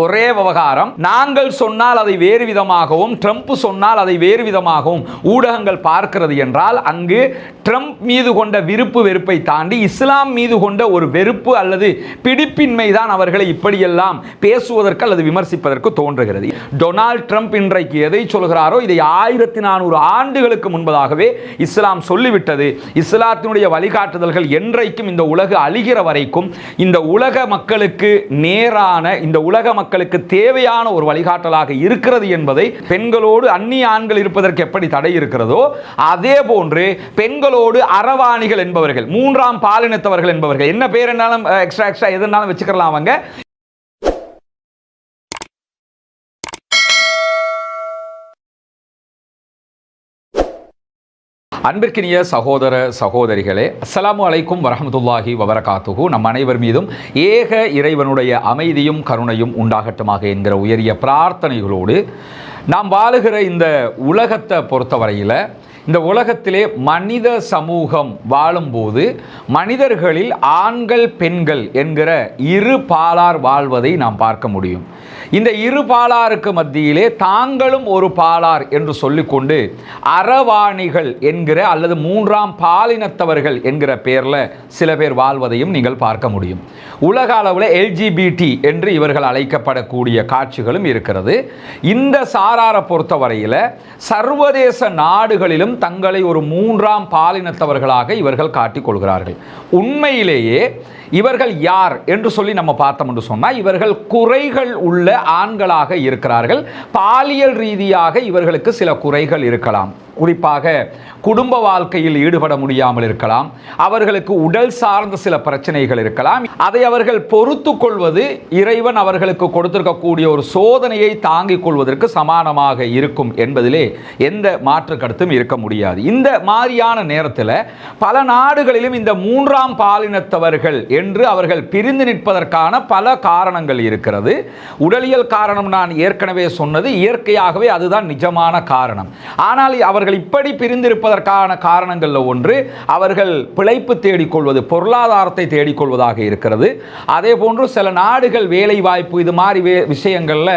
ஒரே விவகாரம் நாங்கள் சொன்னால் அதை வேறு விதமாகவும் ட்ரம்ப் சொன்னால் அதை வேறு விதமாகவும் ஊடகங்கள் பார்க்கிறது என்றால் அங்கு ட்ரம்ப் மீது கொண்ட விருப்பு வெறுப்பை தாண்டி இஸ்லாம் மீது கொண்ட ஒரு வெறுப்பு அல்லது பிடிப்பின்மை தான் அவர்களை இப்படியெல்லாம் பேசுவதற்கு அல்லது விமர்சிப்பதற்கு தோன்றுகிறது. டொனால்ட் ட்ரம்ப் இன்றைக்கு எதை சொல்கிறாரோ இதை ஆயிரத்தி நானூறு ஆண்டுகளுக்கு முன்பதாகவே இஸ்லாம் சொல்லிவிட்டது. இஸ்லாத்தினுடைய வழிகாட்டுதல்கள் என்றைக்கும் இந்த உலக அழிகிற வரைக்கும் இந்த உலக மக்களுக்கு நேரான இந்த உலக மக்களுக்கு தேவையான ஒரு வழிகாட்டலாக இருக்கிறது என்பதை பெண்களோடு அந்நிய ஆண்கள் இருப்பதற்கு எப்படி தடை இருக்கிறதோ அதே போன்று பெண்களோடு அரவாணிகள் என்பவர்கள் மூன்றாம் பாலினத்தவர்கள் என்பவர்கள் என்ன பேர் என்னாலும் எக்ஸ்ட்ரா எக்ஸ்ட்ரா எதுனாலும் வச்சுக்கலாம் அவங்க. அன்பிற்கினிய சகோதர சகோதரிகளே அஸ்லாம் அலைக்கும் வரஹமத்துல்லாஹி வபரகாத்துகு நம் அனைவர் மீதும் ஏக இறைவனுடைய அமைதியும் கருணையும் உண்டாகட்டுமாக என்கிற உயரிய பிரார்த்தனைகளோடு நாம் வாழுகிற இந்த உலகத்தை பொறுத்தவரையில் இந்த உலகத்திலே மனித சமூகம் வாழும்போது மனிதர்களில் ஆண்கள் பெண்கள் என்கிற இரு பாலார் வாழ்வதை நாம் பார்க்க முடியும். இந்த இரு பாலாருக்கு மத்தியிலே தாங்களும் ஒரு பாலார் என்று சொல்லிக்கொண்டு அறவாணிகள் என்கிற அல்லது மூன்றாம் பாலினத்தவர்கள் என்கிற பெயரில் சில பேர் வாழ்வதையும் நீங்கள் பார்க்க முடியும். உலக அளவில் எல்ஜிபிடி என்று இவர்கள் அழைக்கப்படக்கூடிய காட்சிகளும் இருக்கிறது. இந்த சாராரை பொறுத்தவரையில் சர்வதேச நாடுகளிலும் தங்களை ஒரு மூன்றாம் பாலினத்தவர்களாக இவர்கள் காட்டிக் கொள்கிறார்கள். உண்மையிலேயே இவர்கள் யார் என்று சொல்லி நம்ம பார்த்தோம் என்று சொன்னால் இவர்கள் குறைகள் உள்ள ஆண்களாக இருக்கிறார்கள். பாலியல் ரீதியாக இவர்களுக்கு சில குறைகள் இருக்கலாம். குறிப்பாக குடும்ப வாழ்க்கையில் ஈடுபட முடியாமல் இருக்கலாம் அவர்களுக்கு உடல் சார்ந்த சில பிரச்சனைகள் இருக்கலாம். அதை அவர்கள் பொறுத்து கொள்வது இறைவன் அவர்களுக்கு கொடுத்திருக்கக்கூடிய ஒரு சோதனையை தாங்கிக் கொள்வதற்கு சமானமாக இருக்கும் என்பதிலே எந்த மாற்று கருத்தும் இருக்க முடியாது. இந்த மாதிரியான நேரத்தில் பல நாடுகளிலும் இந்த மூன்றாம் பாலினத்தவர்கள் என்று அவர்கள் பிரிந்து நிற்பதற்கான பல காரணங்கள் இருக்கிறது. உடலியல் காரணம் நான் ஏற்கனவே சொன்னது இயற்கையாகவே அதுதான் நிஜமான காரணம். ஆனால் அவர்கள் இப்படி பிரிந்திருப்பதற்கான காரணங்களில் ஒன்று அவர்கள் பிழைப்பு தேடிக்கொள்வது பொருளாதாரத்தை தேடிக்கொள்வதாக இருக்கிறது. அதே போன்று சில நாடுகள் வேலை வாய்ப்பு இது மாதிரி வே விஷயங்களில்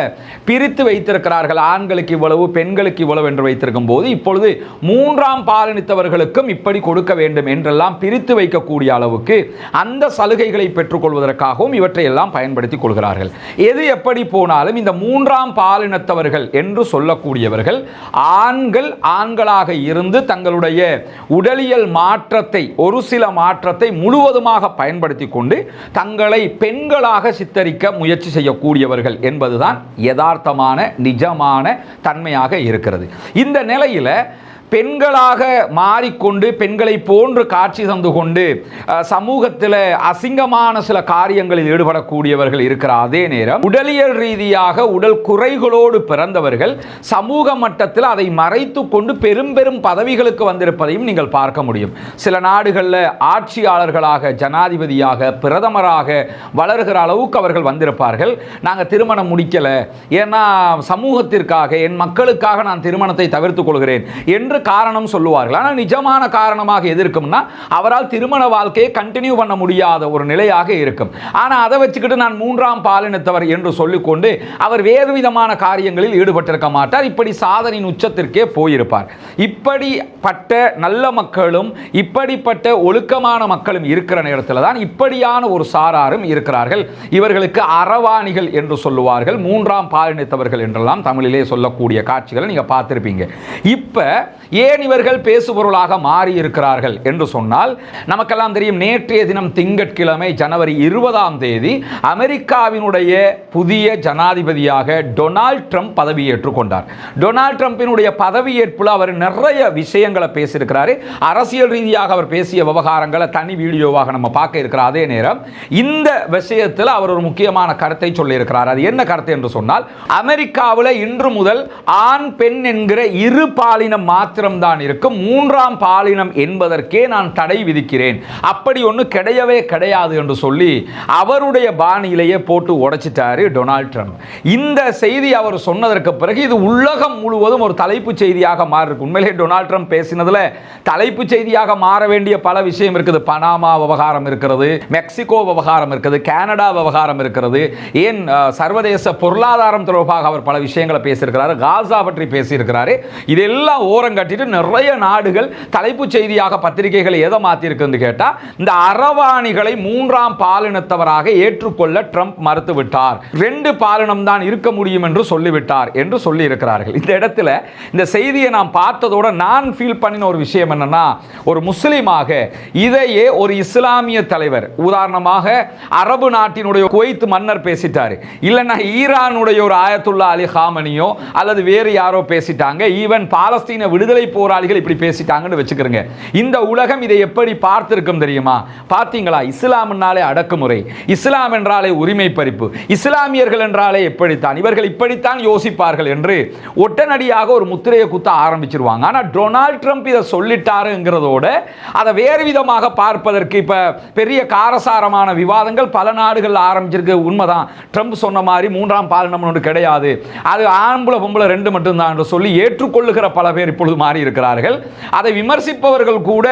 பிரித்து வைத்திருக்கிறார்கள். ஆண்களுக்கு இவ்வளவு பெண்களுக்கு இவ்வளவு என்று வைத்திருக்கும் போது இப்பொழுது மூன்றாம் பாலினித்தவர்களுக்கும் இப்படி கொடுக்க வேண்டும் என்றெல்லாம் பிரித்து வைக்கக்கூடிய அளவுக்கு அந்த சலுகைகளை பெற்றுக்கொள்வதற்காகவும் இவற்றை எல்லாம் பயன்படுத்திக் கொள்கிறார்கள். எது எப்படி போனாலும் இந்த மூன்றாம் பாலினத்தவர்கள் என்று சொல்லக்கூடியவர்கள் ஆண்கள் ஆண்களாக இருந்து தங்களுடைய உடலியல் மாற்றத்தை ஒரு சில மாற்றத்தை முழுவதுமாக பயன்படுத்தி கொண்டு தங்களை பெண்களாக சித்தரிக்க முயற்சி செய்யக்கூடியவர்கள் என்பதுதான் யதார்த்தமான நிஜமான தன்மையாக இருக்கிறது. இந்த நிலையில் பெண்களாக மாறிக்கொண்டு பெண்களை போன்று காட்சி தந்து கொண்டு சமூகத்தில் அசிங்கமான சில காரியங்களில் ஈடுபடக்கூடியவர்கள் இருக்கிற அதே நேரம் உடலியல் ரீதியாக உடல் குறைகளோடு பிறந்தவர்கள் சமூக மட்டத்தில் அதை மறைத்து கொண்டு பெரும் பெரும் பதவிகளுக்கு வந்திருப்பதையும் நீங்கள் பார்க்க முடியும். சில நாடுகளில் ஆட்சியாளர்களாக ஜனாதிபதியாக பிரதமராக வளர்கிற அளவுக்கு அவர்கள் வந்திருப்பார்கள். நாங்கள் திருமணம் முடிக்கலை. ஏன்னா சமூகத்திற்காக என் மக்களுக்காக நான் திருமணத்தை தவிர்த்துக் கொள்கிறேன் என்று காரணம் சொல்லுவார்கள். ஆனால் நிஜமான காரணமாக எது இருக்கும்னா அவரால் திருமண வாழ்க்கையை கண்டினியூ பண்ண முடியாத ஒரு நிலையாக இருக்கும். ஆனால் அதை வச்சுக்கிட்டு நான் மூன்றாம் பாலினத்தவர் என்று சொல்லிக்கொண்டு அவர் வேறு விதமான காரியங்களில் ஈடுபட்டிருக்க மாட்டார். இப்படி சாதனையின் உச்சத்திற்கே போயிருப்பார். இப்படிப்பட்ட நல்ல மக்களும் இப்படிப்பட்ட ஒழுக்கமான மக்களும் இருக்கிற நேரத்தில் தான் இப்படியான ஒரு சாராரும் இருக்கிறார்கள். இவர்களுக்கு அறவாணிகள் என்று சொல்லுவார்கள். மூன்றாம் பாலினத்தவர்கள் என்றெல்லாம் தமிழிலே சொல்லக்கூடிய காட்சிகளை நீங்கள் பார்த்துருப்பீங்க. இப்போ ஏன் இவர்கள் பேசுபொருளாக மாறி இருக்கிறார்கள் என்று சொன்னால் நமக்கெல்லாம் தெரியும் நேற்றைய தினம் திங்கட்கிழமை ஜனவரி இருபதாம் தேதி அமெரிக்காவினுடைய புதிய ஜனாதிபதியாக டொனால்ட் ட்ரம்ப் பதவியேற்றுக் கொண்டார். டொனால்ட் ட்ரம்பினுடைய பதவியேற்பில் அவர் நிறைய விஷயங்களை பேசியிருக்கிறாரு. அரசியல் ரீதியாக அவர் பேசிய விவகாரங்களை தனி வீடியோவாக நம்ம பார்க்க இருக்கிற அதே நேரம் இந்த விஷயத்தில் அவர் ஒரு முக்கியமான கருத்தை சொல்லியிருக்கிறார். அது என்ன கருத்து என்று சொன்னால் அமெரிக்காவில் இன்று முதல் ஆண் பெண் என்கிற இரு பாலினம் மாத்திரம் மாத்திரம்தான் இருக்கும். மூன்றாம் பாலினம் என்பதற்கே நான் தடை விதிக்கிறேன். அப்படி ஒன்று கிடையவே கிடையாது என்று சொல்லி அவருடைய பாணியிலேயே போட்டு உடைச்சிட்டாரு டொனால்ட் ட்ரம்ப். இந்த செய்தி அவர் சொன்னதற்கு பிறகு இது உலகம் முழுவதும் ஒரு தலைப்பு செய்தியாக மாறி இருக்கு உண்மையிலே டொனால்ட் ட்ரம்ப் பேசினதுல தலைப்பு செய்தியாக மாற வேண்டிய பல விஷயம் இருக்குது. பனாமா விவகாரம் இருக்கிறது மெக்சிகோ விவகாரம் இருக்குது கனடா விவகாரம் இருக்கிறது. ஏன் சர்வதேச பொருளாதாரம் தொடர்பாக அவர் பல விஷயங்களை பேசியிருக்கிறார் காசா பற்றி பேசியிருக்கிறாரு. இதெல்லாம் ஓரம் கட்டிட்டு நிறைய நாடுகள் தலைப்புச் செய்தியாக பத்திரிகைகளை எதை மாற்றிருக்குன்னு கேட்டால் இந்த அரவாணிகளை மூன்றாம் பாலினத்தவராக ஏற்றுக்கொள்ள ட்ரம்ப் மறுத்துவிட்டார். ரெண்டு பாலினம் தான் இருக்க முடியும் என்று சொல்லிவிட்டார் என்று சொல்லி இருக்கிறார்கள் இந்த இடத்துல இந்த செய்தியை நான் பார்த்ததோட நான் ஃபீல் பண்ணின ஒரு விஷயம் என்னன்னா ஒரு முஸ்லீமாக இதையே ஒரு இஸ்லாமிய தலைவர் உதாரணமாக அரபு நாட்டினுடைய குவைத் மன்னர் பேசிட்டார். இல்லைன்னா ஈரானுடைய ஒரு ஆயத்துல்லா அலி ஹாமனியோ அல்லது வேறு யாரோ பேசிட்டாங்க. ஈவன் பாலஸ்தீன விடுதலை விடுதலை போராளிகள் இப்படி பேசிட்டாங்கன்னு வச்சுக்கிறோங்க. இந்த உலகம் இதை எப்படி பார்த்திருக்கும் தெரியுமா? பார்த்தீங்களா? இஸ்லாம்னாலே அடக்குமுறை. இஸ்லாம் என்றாலே உரிமை பறிப்பு. இஸ்லாமியர்கள் என்றாலே எப்படித்தான் இவர்கள் இப்படித்தான் யோசிப்பார்கள் என்று ஒட்டனடியாக ஒரு முத்திரையை குத்த ஆரம்பிச்சிருவாங்க. ஆனால் டொனால்ட் ட்ரம்ப் இதை சொல்லிட்டாருங்கிறதோட அதை வேறு விதமாக பார்ப்பதற்கு இப்போ பெரிய காரசாரமான விவாதங்கள் பல நாடுகள் ஆரம்பிச்சிருக்கு. உண்மைதான். ட்ரம்ப் சொன்ன மாதிரி மூன்றாம் பாலினம் ஒன்று கிடையாது. அது ஆம்பளை பொம்பளை ரெண்டு மட்டும்தான் என்று சொல்லி ஏற்றுக்கொள்ளுகிற பல பேர் இப்பொழுது மாறி இருக்கிறார்கள் அதை விமர்சிப்பவர்கள் கூட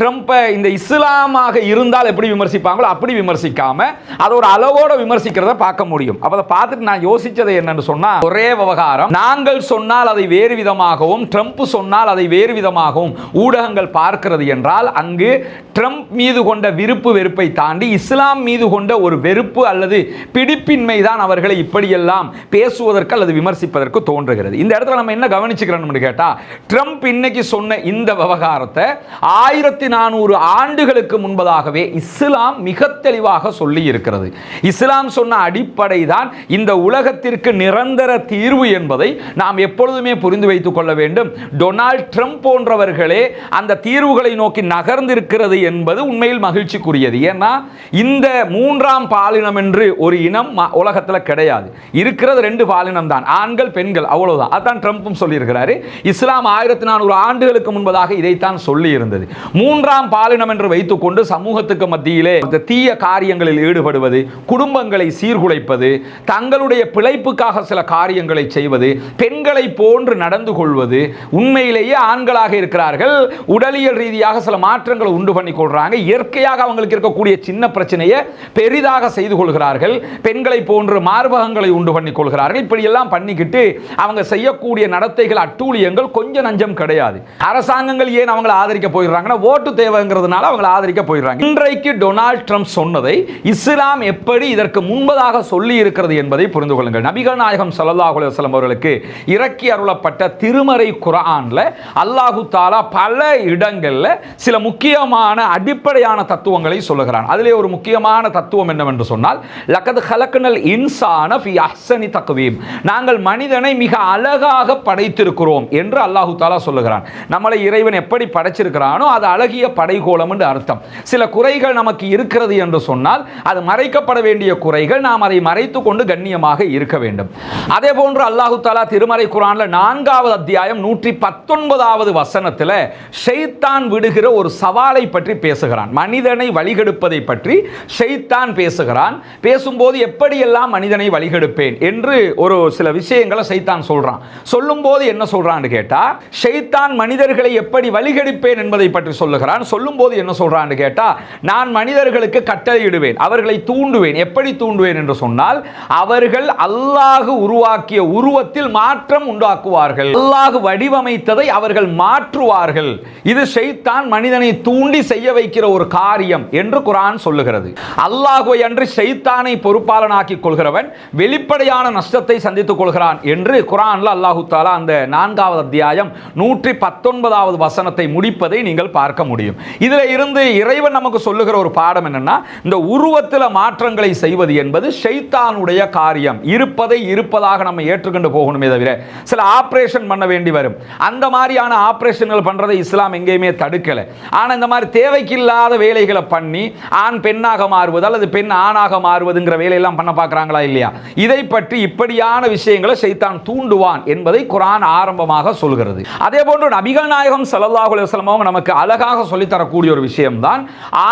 ட்ரம்ப்பை இந்த இஸ்லாமாக இருந்தால் எப்படி விமர்சிப்பாங்களோ அப்படி விமர்சிக்காம அதை ஒரு அளவோட விமர்சிக்கிறத பார்க்க முடியும். அப்போ அதை பார்த்துட்டு நான் யோசிச்சது என்னன்னு சொன்னால் ஒரே விவகாரம் நாங்கள் சொன்னால் அதை வேறு விதமாகவும் ட்ரம்ப் சொன்னால் அதை வேறு விதமாகவும் ஊடகங்கள் பார்க்கிறது என்றால் அங்கு ட்ரம்ப் மீது கொண்ட விருப்பு வெறுப்பை தாண்டி இஸ்லாம் மீது கொண்ட ஒரு வெறுப்பு அல்லது பிடிப்பின்மை தான் அவர்களை இப்படியெல்லாம் பேசுவதற்கு அல்லது விமர்சிப்பதற்கு தோன்றுகிறது. இந்த இடத்துல நம்ம என்ன கவனிச்சுக்கிறோம்னு கேட்டால் ட்ரம்ப் இன்னைக்கு சொன்ன இந்த விவகாரத்தை ஆயிரத்தி நானூறு ஆண்டுகளுக்கு முன்பதாகவே இஸ்லாம் மிக தெளிவாக சொல்லி இருக்கிறது. இஸ்லாம் சொன்ன அடிப்படை தான் இந்த உலகத்திற்கு நிரந்தர தீர்வு என்பதை நாம் எப்பொழுதுமே புரிந்து வைத்துக் கொள்ள வேண்டும். டொனால்ட் ட்ரம்ப் போன்றவர்களே அந்த தீர்வுகளை நோக்கி நகர்ந்திருக்கிறது என்பது உண்மையில் மகிழ்ச்சிக்குரியது. ஏன்னா இந்த மூன்றாம் பாலினம் என்று ஒரு இனம் உலகத்தில் கிடையாது. இருக்கிறது ரெண்டு பாலினம் தான் ஆண்கள் பெண்கள் அவ்வளவுதான். அதான் ட்ரம்ப்பும் சொல்லியிருக்கிறாரு. இஸ்லாம் ஆயிரத்தி நானூறு ஆண்டுகளுக்கு முன்பதாக இதைத்தான் சொல்லி இருந்தது மூன்றாம் பாலினம் என்று வைத்துக்கொண்டு சமூகத்துக்கு மத்தியிலே தீய காரியங்களில் ஈடுபடுவது குடும்பங்களை சீர்குலைப்பது தங்களுடைய பிழைப்புக்காக சில காரியங்களை செய்வது பெண்களை போன்று நடந்து கொள்வது உண்மையிலேயே ஆண்களாக இருக்கிறார்கள் உடலியல் ரீதியாக சில மாற்றங்களை உண்டு பண்ணி கொள்றாங்க இயற்கையாக அவங்களுக்கு இருக்கக்கூடிய சின்ன பிரச்சனையை பெரிதாக செய்து கொள்கிறார்கள் பெண்களை போன்று மார்பகங்களை உண்டு பண்ணி கொள்கிறார்கள் இப்படி எல்லாம் பண்ணிக்கிட்டு அவங்க செய்யக்கூடிய நடத்தைகள் அட்டூழியங்கள் கொஞ்சம் நஞ்சம் கிடையாது. அரசாங்கங்கள் ஏன் அவங்களை ஆதரிக்க போயிடுறாங்கன்னா ஓட்டு தேவைங்கிறதுனால அவங்களை ஆதரிக்க போயிடுறாங்க. இன்றைக்கு டொனால்ட் ட்ரம்ப் சொன்னதை இஸ்லாம் எப்படி இதற்கு முன்பதாக சொல்லி இருக்கிறது என்பதை புரிந்து கொள்ளுங்கள். நபிகள் நாயகம் ஸல்லல்லாஹு அலுவலம் அவர்களுக்கு இறக்கி அருளப்பட்ட திருமறை குரான்ல அல்லாஹு தாலா பல இடங்களில் சில முக்கியமான அடிப்படையான தத்துவங்களை சொல்லுகிறான். அதிலே ஒரு முக்கியமான தத்துவம் என்னவென்று சொன்னால் லக்கது ஹலக்கனல் இன்சான ஃபி அஹ்சனி தக்குவீம் நாங்கள் மனிதனை மிக அழகாக படைத்திருக்கிறோம் என்று அல்லாஹு தாலா சொல்லுகிறான். நம்மளை இறைவன் எப்படி படைச்சிருக்கிறானோ அது அழகிய படைகோலம் என்று அர்த்தம். சில குறைகள் நமக்கு இருக்கிறது என்று சொன்னால் அது மறைக்கப்பட வேண்டிய குறைகள் நாம் அதை மறைத்து கொண்டு கண்ணியமாக இருக்க வேண்டும். அதே போன்று அல்லாஹு தாலா திருமறை குரான்ல நான்காவது அத்தியாயம் நூற்றி பத்தொன்பதாவது வசனத்தில் ஷெய்தான் விடுகிற ஒரு சவாலை பற்றி பேசுகிறான். மனிதனை வழிகெடுப்பதை பற்றி ஷெய்தான் பேசுகிறான். பேசும்போது எப்படியெல்லாம் மனிதனை வழிகெடுப்பேன் என்று ஒரு சில விஷயங்களை ஷைத்தான் சொல்றான். சொல்லும்போது என்ன சொல்றான்னு கேட்டா ஷைத்தான் மனிதர்களை எப்படி வழிகெடுப்பேன் என்பதை பற்றி சொல்லுகிறான். சொல்லும்போது என்ன சொல்கிறான்னு கேட்டால் நான் மனிதர்களுக்கு கட்டளையிடுவேன் அவர்களை தூண்டுவேன். எப்படி தூண்டுவேன் என்று சொன்னால் அவர்கள் அல்லாஹு உருவாக்கிய உருவத்தில் மாற்றம் உண்டாக்குவார்கள். அல்லாஹு வடிவமைத்ததை அவர்கள் மாற்றுவார்கள். இது ஷைத்தான் மனிதனை தூண்டி செய்ய வைக்கிற ஒரு காரியம் என்று குரான் சொல்லுகிறது. அல்லாஹுவை அன்று செய்தானை பொறுப்பாளனாக்கிக் கொள்கிறவன் வெளிப்படையான நஷ்டத்தை சந்தித்துக் கொள்கிறான் என்று குரான்ல அல்லாஹு தாலா அந்த நான்காவது அத்தியாயம் நூற்றி பத்தொன்பதாவது வசனத்தை முடிப்பதை நீங்கள் பார்க்க முடியும். இதுல இருந்து இறைவன் நமக்கு சொல்லுகிற ஒரு பாடம் என்னன்னா இந்த உருவத்தில் மாற்றங்களை செய்வது என்பது ஷைத்தானுடைய காரியம். இருப்பதை இருப்பதாக நம்ம ஏற்றுக்கொண்டு போகணுமே தவிர சில ஆப்ரேஷன் பண்ண வேண்டி வரும். அந்த மாதிரியான ஆப்ரேஷன்கள் பண்றதை இஸ்லாம் எங்கேயுமே தடுக்கலை. ஆனால் இந்த மாதிரி தேவைக்கில்லாத வேலைகளை பண்ணி ஆண் பெண்ணாக மாறுவது அல்லது பெண் ஆணாக மாறுவதுங்கிற வேலையெல்லாம் பண்ண பார்க்குறாங்களா இல்லையா? இதை பற்றி இப்படியான விஷயங்களை ஷைத்தான் தூண்டுவான் என்பதை குரான் ஆரம்பமாக சொல்கிறது. அதே போன்று நபிகள் நாயகம் ஸல்லல்லாஹு அலைஹி நமக்கு அழகாக சொல்லித் தரக்கூடிய ஒரு விஷயம்தான்.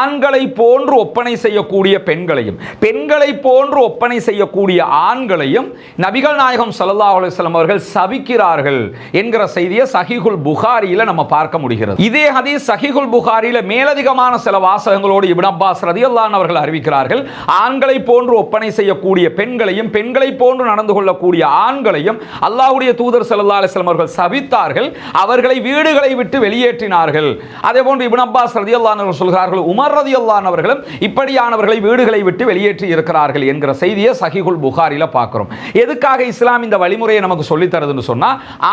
ஆண்களை போன்று ஒப்பனை செய்யக்கூடிய பெண்களையும் பெண்களை போன்று ஒப்பனை செய்யக்கூடிய ஆண்களையும் நபிகள் நாயகம் ஸல்லல்லாஹு அலைஹி அவர்கள் சபிக்கிறார்கள் என்கிற செய்தியை சஹிகுல் புகாரியில் நம்ம பார்க்க முடிகிறது. இதே அதே சஹிகுல் புகாரியில் மேலதிகமான சில வாசகங்களோடு இபின் அப்பாஸ் ரதியல்லான் அவர்கள் அறிவிக்கிறார்கள். ஆண்களை போன்று ஒப்பனை செய்யக்கூடிய பெண்களையும் பெண்களை போன்று நடந்து கொள்ளக்கூடிய ஆண்களையும் அல்லாஹ்வுடைய தூதர் ஸல்லல்லாஹு அலைஹி அவர்கள் சபித்தார்கள். அவர்களை வீடுகளை விட்டு வெளியேற்றினார்கள். அதே போன்று இபின் அப்பாஸ் ரதி அவர்கள் சொல்கிறார்கள் உமர் ரதி அல்லானவர்களும் இப்படியானவர்களை வீடுகளை விட்டு வெளியேற்றி இருக்கிறார்கள் என்கிற செய்தியை சஹிகுல் புகாரில பார்க்கிறோம். எதுக்காக இஸ்லாம் இந்த வழிமுறையை நமக்கு சொல்லி தருதுன்னு சொன்னா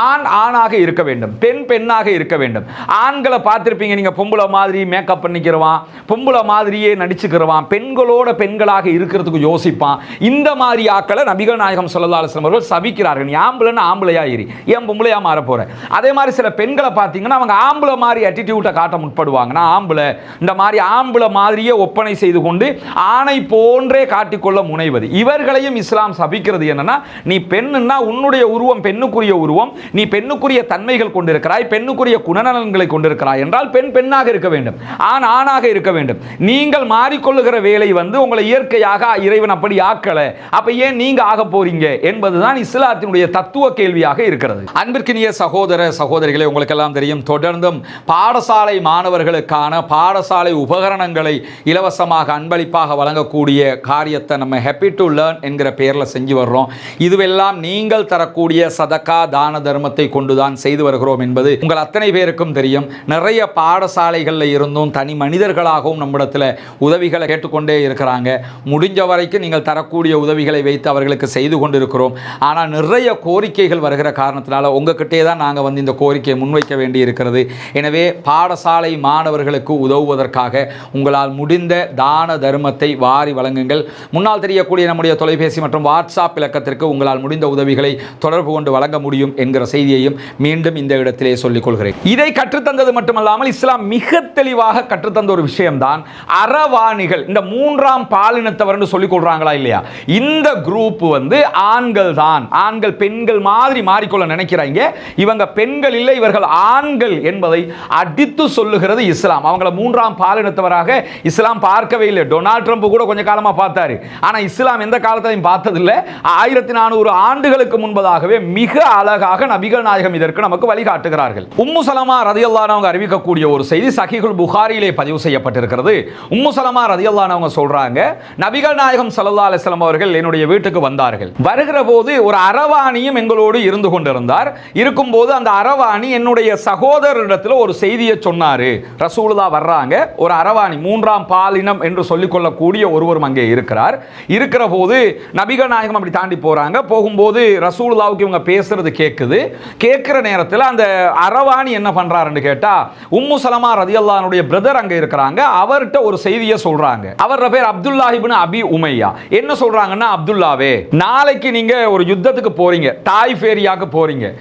ஆண் ஆணாக இருக்க வேண்டும் பெண் பெண்ணாக இருக்க வேண்டும். ஆண்களை பார்த்துருப்பீங்க நீங்க பொம்பளை மாதிரி மேக்கப் பண்ணிக்கிறவான் பொம்பளை மாதிரியே நடிச்சுக்கிறவான் பெண்களோட பெண்களாக இருக்கிறதுக்கு யோசிப்பான். இந்த மாதிரி ஆக்களை நபிகள் நாயகம் ஸல்லல்லாஹு அலைஹி அவர்கள் சபிக்கிறார்கள். நீ ஆம்பளைன்னு ஆம்பளையா ஏறி ஏன் பொம்பளையா மாற போற? அதே மாதிரி சில பெண்களை பார்த்தீங்கன்னா அவங்க ஆம்பளை மாதிரி அட்டிடியூட்டை காட்ட முற்படுவாங்க. நான் ஆம்பளை. இந்த மாதிரி ஆம்பளை மாதிரியே ஒப்பனை செய்து கொண்டு ஆணை போன்றே காட்டிக்கொள்ள முனைவது. இவர்களையும் இஸ்லாம் சபிக்கிறது என்னன்னா நீ பெண்ணுன்னா உன்னுடைய உருவம் பெண்ணுக்குரிய உருவம் நீ பெண்ணுக்குரிய தன்மைகள் கொண்டிருக்கிறாய் பெண்ணுக்குரிய குணநலன்களை கொண்டிருக்கிறாய் என்றால் பெண் பெண்ணாக இருக்க வேண்டும். ஆண் ஆணாக இருக்க வேண்டும். நீங்கள் மாறிக்கொள்ளுகிற வேலை வந்து உங்களை இயற்கையாக இறைவன் அப்படி ஆக்கலை. அப்ப ஏன் நீங்க ஆக போறீங்க? என்பதுதான் இஸ்லாத்தினுடைய தத்துவ கேள்வியாக இருக்கிறது. அன்பிற்கினிய சகோதர சகோதர சகோதரிகளே உங்களுக்கெல்லாம் தெரியும் தொடர்ந்தும் பாடசாலை மாணவர்களுக்கான பாடசாலை உபகரணங்களை இலவசமாக அன்பளிப்பாக வழங்கக்கூடிய காரியத்தை நம்ம ஹெப்பி டு லேர்ன் என்கிற பெயரில் செஞ்சு வர்றோம். இதுவெல்லாம் நீங்கள் தரக்கூடிய சதக்கா தான தர்மத்தை கொண்டுதான் செய்து வருகிறோம் என்பது உங்கள் அத்தனை பேருக்கும் தெரியும். நிறைய பாடசாலைகளில் இருந்தும் தனி மனிதர்களாகவும் நம்மிடத்தில் உதவிகளை கேட்டுக்கொண்டே இருக்கிறாங்க. முடிஞ்ச வரைக்கும் நீங்கள் தரக்கூடிய உதவிகளை வைத்து அவர்களுக்கு செய்து கொண்டிருக்கிறோம். ஆனால் நிறைய கோரிக்கைகள் வருகிற காரணத்தினால உங்ககிட்டே தான் நாங்கள் வந்து இந்த கோரிக்கையை முன்வைக்க வேண்டி இருக்கிறது எனவே பாடசாலை மாணவர்களுக்கு உதவுவதற்காக உங்களால் முடிந்த தான தர்மத்தை வாரி வழங்குங்கள். முன்னால் தெரியக்கூடிய நம்முடைய தொலைபேசி மற்றும் வாட்ஸ்அப் இலக்கத்திற்கு உங்களால் முடிந்த உதவிகளை தொடர்பு கொண்டு வழங்க முடியும் என்கிற செய்தியையும் மீண்டும் இந்த இடத்திலே சொல்லிக் கொள்கிறேன் இதை கற்றுத்தந்தது மட்டுமல்லாமல் இஸ்லாம் மிக தெளிவாக கற்றுத்தந்த ஒரு விஷயம்தான். அறவாணிகள் இந்த மூன்றாம் பாலினத்தவர்னு சொல்லிக் கொள்றாங்களா இல்லையா? இந்த குரூப் வந்து ஆண்கள் தான் ஆண்கள் பெண்கள் மாதிரி மாறிக்கொள்ள நினைக்கிறாங்க. இவங்க பெண்கள் பெண்கள் இல்லை இவர்கள் ஆண்கள் என்பதை அடித்து சொல்லுகிறது இஸ்லாம். அவங்கள மூன்றாம் பாலினத்தவராக இஸ்லாம் பார்க்கவே இல்லை. டொனால்ட் ட்ரம்ப் கூட கொஞ்ச காலமாக பார்த்தாரு. ஆனால் இஸ்லாம் எந்த காலத்தையும் பார்த்ததில்லை. ஆயிரத்தி நானூறு ஆண்டுகளுக்கு முன்பதாகவே மிக அழகாக நபிகள் நாயகம் இதற்கு நமக்கு வழிகாட்டுகிறார்கள். உம்மு சலமா ரதியல்லானவங்க அறிவிக்கக்கூடிய ஒரு செய்தி சகிகுல் புகாரியிலே பதிவு செய்யப்பட்டிருக்கிறது. உம்மு சலமா ரதியல்லானவங்க சொல்றாங்க நபிகள் நாயகம் சல்லா அலிஸ்லாம் அவர்கள் என்னுடைய வீட்டுக்கு வந்தார்கள். வருகிற போது ஒரு அரவாணியும் எங்களோடு இருந்து கொண்டிருந்தார். இருக்கும்போது அந்த அரவாணி என்னுடைய சகோதரரிடத்தில் ஒரு செய்தியை சொன்னார். ரசூலுதா வர்றாங்க. ஒரு அரவாணி மூன்றாம் பாலினம் என்று சொல்லிக்கொள்ளக்கூடிய ஒருவரும் அங்கே இருக்கிறார். இருக்கிற போது நபிகள் நாயகம் அப்படி தாண்டி போகிறாங்க போகும்போது ரசூலுதாவுக்கு இவங்க பேசுறது கேட்குது கேட்குற நேரத்தில் அந்த அரவாணி என்ன பண்ணுறாருன்னு கேட்டா உம்மு சலமா ரதியல்லானுடைய பிரதர் அங்க இருக்கிறாங்க. அவர்கிட்ட ஒரு செய்தியை சொல்றாங்க. அவரோட பேர் அப்துல்லாஹிபின் அபி உமையா. என்ன சொல்றாங்கன்னா அப்துல்லாவே நாளைக்கு நீங்க ஒரு யுத்தத்துக்கு போறீங்க. தாயிஃப் ஏரியாவுக்கு போறீங்க.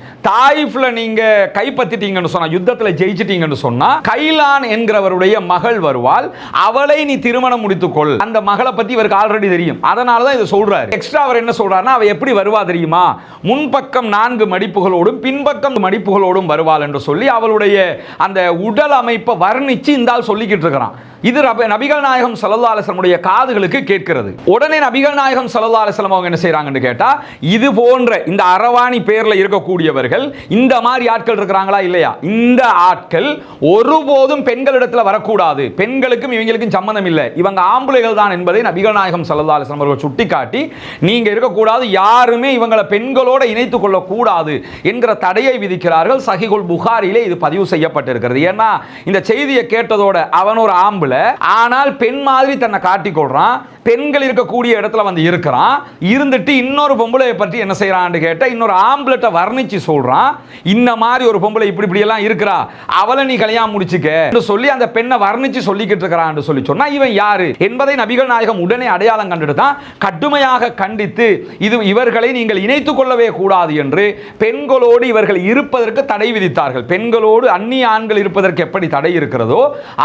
நீங்க நீங்க கைப்பற்றிட்டீங்கன்னு சொன்னால் யுத்தத்தில் ஜெயிச்சிட்டீங்கன்னு சொன்னால் கைலான் என்கிறவருடைய மகள் வருவாள். அவளை நீ திருமணம் முடித்துக்கொள். அந்த மகளை பற்றி இவருக்கு ஆல்ரெடி தெரியும். அதனால தான் இதை சொல்றாரு. எக்ஸ்ட்ரா அவர் என்ன சொல்றாருன்னா அவள் எப்படி வருவா தெரியுமா? முன்பக்கம் நான்கு மடிப்புகளோடும் பின்பக்கம் மடிப்புகளோடும் வருவாள் என்று சொல்லி அவளுடைய அந்த உடல் அமைப்பை வர்ணித்து இந்த ஆள் சொல்லிக்கிட்டு இருக்கிறான். இது நபிகள் நாயகம் சல்லா அலிஸ்லமுடைய காதுகளுக்கு கேட்கிறது. உடனே நபிகள் நாயகம் சல்லா அலிஸ்லம் அவங்க என்ன செய்றாங்கன்னு கேட்டா இது போன்ற இந்த அரவாணி பேர்ல இருக்கக்கூடியவர்கள் இந்த மாதிரி ஆட்கள் இருக்கிறாங்களா இல்லையா? இந்த ஆட்கள் ஒருபோதும் பெண்களிடத்தில் வரக்கூடாது. பெண்களுக்கும் இவங்களுக்கும் சம்மந்தம் இல்லை. இவங்க ஆம்பளைகள் தான் என்பதை நபிகள் நாயகம் சல்லா அவர்கள் சுட்டிக்காட்டி நீங்க இருக்கக்கூடாது யாருமே இவங்களை பெண்களோட இணைத்துக் கொள்ளக்கூடாது என்கிற தடையை விதிக்கிறார்கள். சஹிகுல் புகாரிலே இது பதிவு செய்யப்பட்டிருக்கிறது. ஏன்னா இந்த செய்தியை கேட்டதோட அவன் ஒரு ஆம்பளை ஆனால் பெண் மாதிரி தன்னை காட்டிக்கொள்றான் பெண்கள் இருக்கக்கூடிய இடத்துல வந்து இருக்கிறான். இருந்துட்டு இன்னொரு பொம்பளையை பற்றி என்ன செய்யறான்னு கேட்டால் இன்னொரு ஆம்பளத்தை வர்ணிச்சு சொல்றான். இந்த மாதிரி ஒரு பொம்பளை இப்படி இப்படி எல்லாம் இருக்கிறா? அவளை நீ கல்யாணம் முடிச்சுக்க. சொல்லி அந்த பெண்ணை வர்ணிச்சு சொல்லிக்கிட்டு இருக்கிறான் சொல்லி சொன்னா இவன் யாரு? என்பதை நபிகள் நாயகம் உடனே அடையாளம் கண்டுட்டு தான் கடுமையாக கண்டித்து இது இவர்களை நீங்கள் இணைத்துக் கொள்ளவே கூடாது என்று பெண்களோடு இவர்கள் இருப்பதற்கு தடை விதித்தார்கள். பெண்களோடு அந்நிய ஆண்கள் இருப்பதற்கு எப்படி தடை இருக்கிறதோ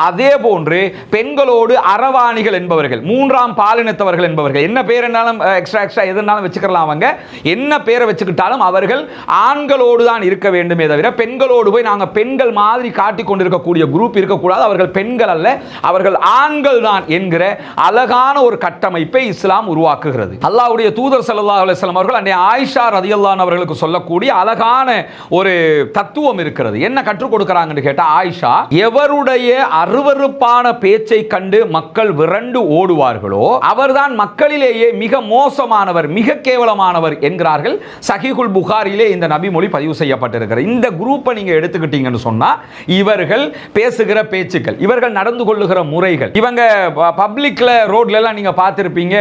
அதே போன்று பெண்களோடு அரவாணிகள் என்பவர்கள் மூன்றாம் பாலினத்தவர்கள் என்பவர்கள் என்ன பேர் என்னாலும் எக்ஸ்ட்ரா எக்ஸ்ட்ரா எதுனாலும் வச்சுக்கலாம் அவங்க. என்ன பேரை வச்சுக்கிட்டாலும் அவர்கள் ஆண்களோடு தான் இருக்க வேண்டுமே தவிர பெண்களோடு போய் நாங்கள் பெண்கள் மாதிரி காட்டிக் கொண்டிருக்கக்கூடிய குரூப் இருக்கக்கூடாது. அவர்கள் பெண்கள் அல்ல அவர்கள் ஆண்கள் தான் என்கிற அழகான ஒரு கட்டமைப்பை இஸ்லாம் உருவாக்குகிறது. அல்லாவுடைய தூதர் சல்லா அலைஹி அவர்கள் அன்னை ஆயிஷா ரதியல்லான் அவர்களுக்கு சொல்லக்கூடிய அழகான ஒரு தத்துவம் இருக்கிறது. என்ன கற்றுக் கொடுக்கிறாங்கன்னு கேட்டால் ஆயிஷா எவருடைய அருவருப்பான பேச்சை கண்டு மக்கள் விரண்டு ஓடுவார்களோ அவர்தான் மக்களிலேயே மிக மோசமானவர் மிக கேவலமானவர் என்கிறார்கள். சஹிகுல் புகாரிலே இந்த நபிமொழி பதிவு செய்யப்பட்டிருக்கிறது. இந்த குரூப்பை நீங்க எடுத்துக்கிட்டீங்கன்னு சொன்னா இவர்கள் பேசுகிற பேச்சுக்கள் இவர்கள் நடந்து கொள்ளுகிற முறைகள் இவங்க பப்ளிக்ல ரோட்லலாம் நீங்கள் பார்த்துருப்பீங்க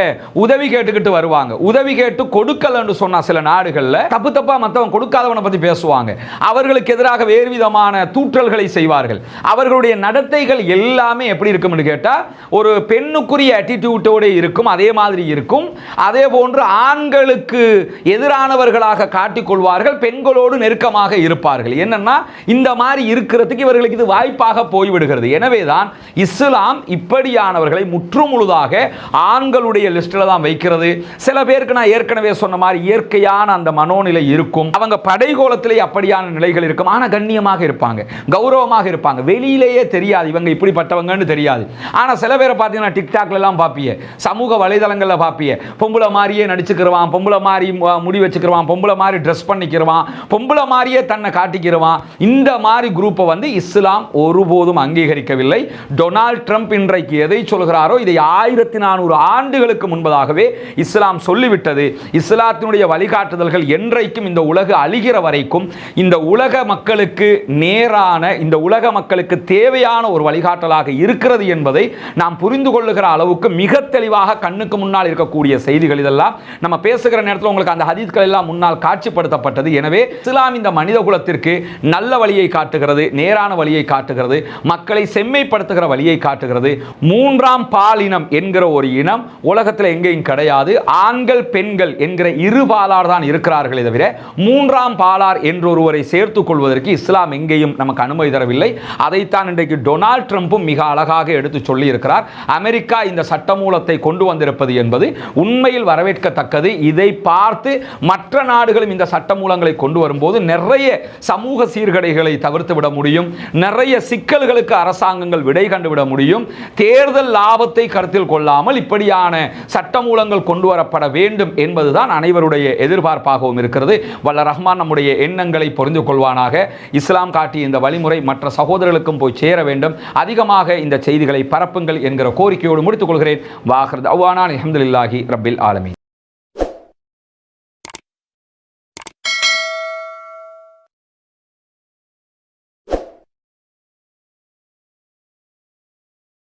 உதவி கேட்டுக்கிட்டு வருவாங்க. உதவி கேட்டு கொடுக்கலன்னு சொன்னால் சில நாடுகளில் தப்பு தப்பா மற்றவன் கொடுக்காதவனை பற்றி பேசுவாங்க. அவர்களுக்கு எதிராக வேறு விதமான தூற்றல்களை செய்வார்கள். அவர்களுடைய நடத்தைகள் எல்லாமே எப்படி இருக்கும்னு கேட்டால் ஒரு பெண்ணுக்குரிய attitude-ஓட இருக்கும் அதே மாதிரி இருக்கும். அதே போன்று ஆண்களுக்கு எதிரானவர்களாக காட்டிக்கொள்வார்கள் பெண்களோடு நெருக்கமாக இருப்பார்கள். என்னன்னா இந்த மாதிரி இருக்கிறதுக்கு இவர்களுக்கு இது வாய்ப்பாக போய்விடுகிறது. எனவேதான் இஸ்லாம் இப்படியானவர்களை முற்றுமுழுதாக ஆண்களுடைய லிஸ்டில் தான் வைக்கிறது. சில பேருக்கு நான் ஏற்கனவே சொன்ன மாதிரி இயற்கையான அந்த மனோநிலை இருக்கும். அவங்க படைகோலத்திலே அப்படியான நிலைகள் இருக்கும். ஆனால் கண்ணியமாக இருப்பாங்க. கௌரவமாக இருப்பாங்க. வெளியிலேயே தெரியாது. இவங்க இப்படிப்பட்டவங்கன்னு தெரியாது. ஆனால் சில பேரை பார்த்தீங்கன்னா டிக்டாக்லாம் எல்லாம் சமூக வலைதளங்களில் பார்ப்பிய பொம்பளை மாதிரியே நடிச்சுக்கிறவான் பொம்பளை மாதிரி முடி வச்சுக்கிறவான் பொம்பளை மாதிரி ட்ரெஸ் பண்ணிக்கிறவான் பொம்பளை மாதிரியே தன்னை காட்டிக்கிறவான் இந்த மாதிரி குரூப்பை வந்து இஸ்லாம் ஒருபோதும் அங்கீகரிக்கவில்லை. டொனால்ட் ட்ரம்ப் இன்றைக்கு எதை சொல்கிறாரோ இதை ஆயிரத்தி நானூறு ஆண்டுகளுக்கு முன்பதாகவே இஸ்லாம் சொல்லிவிட்டது. இஸ்லாத்தினுடைய வழிகாட்டுதல்கள் என்றைக்கும் இந்த உலக அழிகிற வரைக்கும் இந்த உலக மக்களுக்கு நேரான இந்த உலக மக்களுக்கு தேவையான ஒரு வழிகாட்டலாக இருக்கிறது என்பதை நாம் புரிந்து கொள்ளுகிற அளவுக்கு மிக தெளிவாக கண்ணுக்கு முன்னால் இருக்கக்கூடிய செய்திகள் இதெல்லாம். நம்ம பேசுகிற நேரத்தில் உங்களுக்கு அந்த ஹதீஸ்கள் எல்லாம் முன்னால் காட்சிப்படுத்தப்பட்டது. எனவே இஸ்லாம் இந்த மனித குலத்திற்கு நல்ல வழியை காட்டுகிறது நேரான வழியை காட்டுகிறது மக்களை செம்மைப்படுத்துகிற வழியை காட்டுகிறது. மூன்றாம் பாலினம் என்கிற ஒரு இனம் உலகத்தில் எங்கேயும் கிடையாது. ஆண்கள் பெண்கள் என்கிற இரு பாலார் தான் இருக்கிறார்களே தவிர மூன்றாம் பாலார் என்றொருவரை சேர்த்துக் கொள்வதற்கு இஸ்லாம் எங்கேயும் நமக்கு அனுமதி தரவில்லை. அதைத்தான் இன்றைக்கு டொனால்ட் ட்ரம்ப்பும் மிக அழகாக எடுத்து சொல்லியிருக்கிறார். அமெரிக்கா இந்த சட்டமூலத்தை கொண்டு வந்திருப்பது என்பது உண்மையில் வரவேற்கத்தக்கது. இதை பார்த்து மற்ற நாடுகளும் இந்த சட்டமூலங்களை கொண்டு வரும்போது நிறைய சமூக சீர்கடைகளை தவிர்த்து விட முடியும். நிறைய சிக்கல்களுக்கு அரசாங்கங்கள் விடை கண்டுவிட முடியும். தேர்தல் லாபத்தை கருத்தில் கொள்ளாமல் இப்படியான சட்டமூலங்கள் கொண்டு வரப்பட வேண்டும் என்பதுதான் அனைவருடைய எதிர்பார்ப்பாகவும் இருக்கிறது. வல்ல ரஹ்மான் நம்முடைய எண்ணங்களை புரிந்து கொள்வானாக. இஸ்லாம் காட்டிய இந்த வழிமுறை மற்ற சகோதரர்களுக்கும் போய் சேர வேண்டும். அதிகமாக இந்த செய்திகளை பரப்புங்கள் என்கிற கோரிக்கையோடு முடித்துக் கொள்கிறேன். வாஹர் அவ்வானான் அஹமதுல்லாஹி ரப்பில் ஆலமி